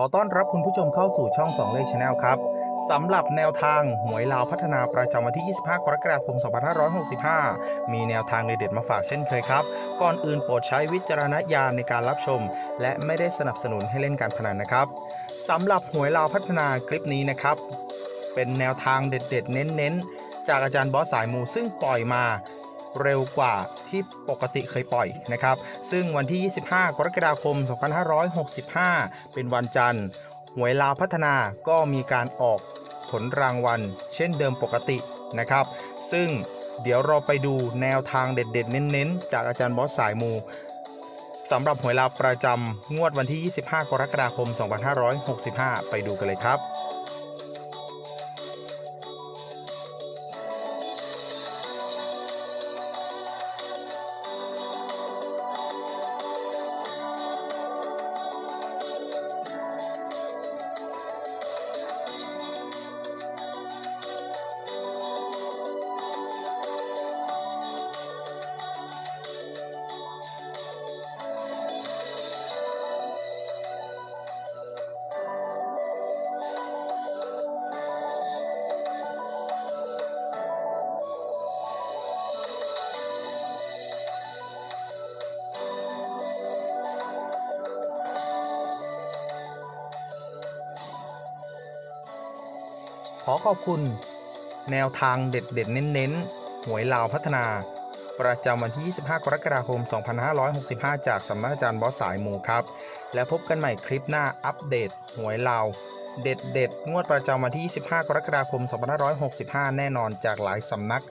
ขอต้อนรับคุณผู้ชมเข้าสู่ช่อง2เลขชาแนลครับสำหรับแนวทางหวยลาวพัฒนาประจำวันที่ 25 กรกฎาคม 2565 มีแนวทางเด็ดๆมาฝากเช่นเคยครับ ก่อนอื่นโปรดใช้วิจารณญาณในการรับชม และไม่ได้สนับสนุนให้เล่นการพนันนะครับสำหรับหวยลาวพัฒนาคลิปนี้นะครับ เป็นแนวทางเด็ดๆ เน้นๆ จากอาจารย์บอสสายมูซึ่งปล่อยมา เร็วกว่าที่ปกติเคยปล่อยนะครับ ซึ่งวันที่ 25 กรกฎาคม 2565 เป็นวันจันทร์ หวยลาวพัฒนาก็มีการออกผลรางวัล เช่นเดิมปกตินะครับ ซึ่งเดี๋ยวเราไปดูแนวทางเด็ดๆ เน้นๆ จากอาจารย์บอสสายมูสำหรับหวยลาวประจำงวดวันที่ 25 กรกฎาคม 2565 ไปดูกันเลยครับ อขอบคุณ แนวทางเด็ดๆ เน้นๆ หวยลาวพัฒนา ประจำวันที่ 25 กรกฎาคม 2565 จากสำนักอาจารย์บอสสายหมูครับ แล้วพบกันใหม่คลิปหน้าอัปเดต หวยลาวเด็ดๆ งวดประจำวันที่ 25 กรกฎาคม 2565 แน่นอนจากหลายสำนัก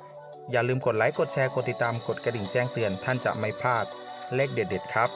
อย่าลืมกดไลค์ กดแชร์ กดติดตาม กดกระดิ่งแจ้งเตือน ท่านจะไม่พลาด เลขเด็ด ๆ ครับ